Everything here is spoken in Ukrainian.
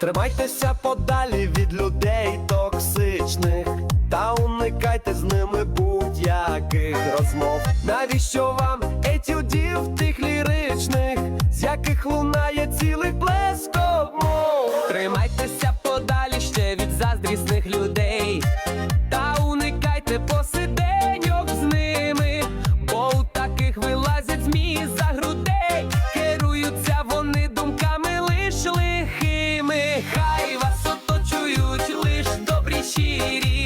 Тримайтеся подалі від людей токсичних, та уникайте з ними будь-яких розмов. Навіщо вам етюдів тих ліричних, з яких лунає лихими. Хай вас оточують лиш добрі щирі,